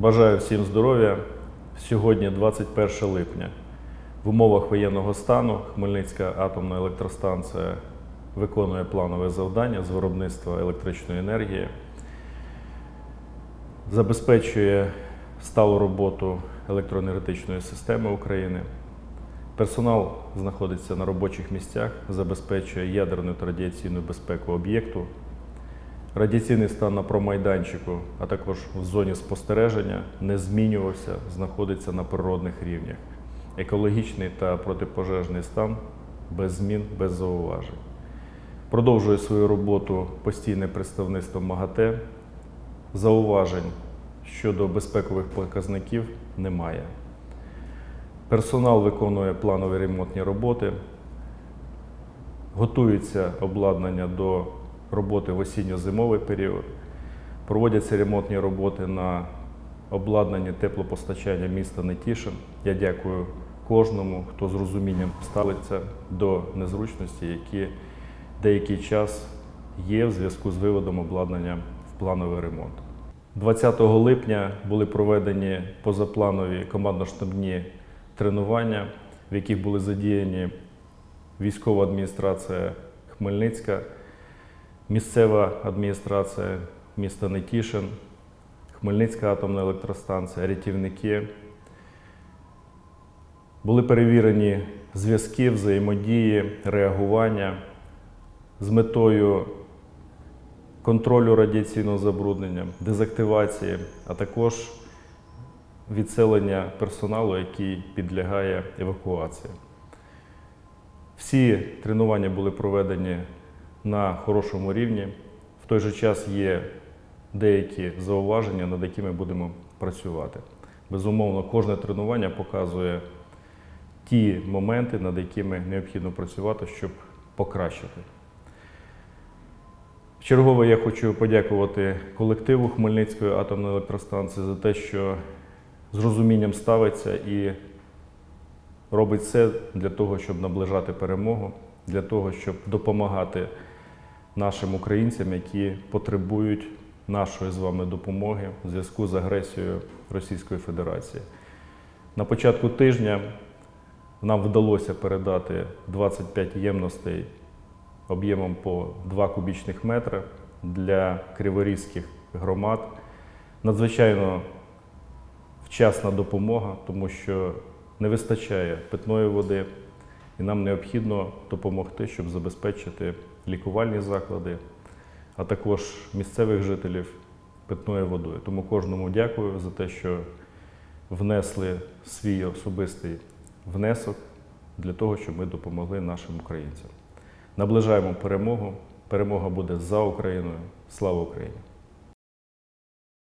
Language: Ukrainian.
Бажаю всім здоров'я. Сьогодні 21 липня. В умовах воєнного стану Хмельницька атомна електростанція виконує планове завдання з виробництва електричної енергії, забезпечує сталу роботу електроенергетичної системи України. Персонал знаходиться на робочих місцях, забезпечує ядерну та радіаційну безпеку об'єкту. Радіаційний стан на промайданчику, а також в зоні спостереження не змінювався, знаходиться на природних рівнях. Екологічний та протипожежний стан без змін, без зауважень. Продовжує свою роботу постійне представництво МАГАТЕ. Зауважень щодо безпекових показників немає. Персонал виконує планові ремонтні роботи, готується обладнання до роботи в осінньо-зимовий період. Проводяться ремонтні роботи на обладнанні теплопостачання міста Нетішин. Я дякую кожному, хто з розумінням ставиться до незручності, які деякий час є в зв'язку з виводом обладнання в плановий ремонт. 20 липня були проведені позапланові командно-штабні тренування, в яких були задіяні військова адміністрація Хмельницька, місцева адміністрація міста Нетішин, Хмельницька атомна електростанція, рятівники. Були перевірені зв'язки, взаємодії, реагування з метою контролю радіаційного забруднення, дезактивації, а також відселення персоналу, який підлягає евакуації. Всі тренування були проведені на хорошому рівні. В той же час є деякі зауваження, над якими будемо працювати. Безумовно, кожне тренування показує ті моменти, над якими необхідно працювати, щоб покращити. Чергове я хочу подякувати колективу Хмельницької атомної електростанції за те, що з розумінням ставиться і робить все для того, щоб наближати перемогу, для того, щоб допомагати нашим українцям, які потребують нашої з вами допомоги в зв'язку з агресією Російської Федерації. На початку тижня нам вдалося передати 25 ємностей об'ємом по 2 кубічних метри для криворізьких громад. Надзвичайно вчасна допомога, тому що не вистачає питної води, і нам необхідно допомогти, щоб забезпечити лікувальні заклади, а також місцевих жителів питною водою. Тому кожному дякую за те, що внесли свій особистий внесок для того, щоб ми допомогли нашим українцям. Наближаємо перемогу. Перемога буде за Україною. Слава Україні!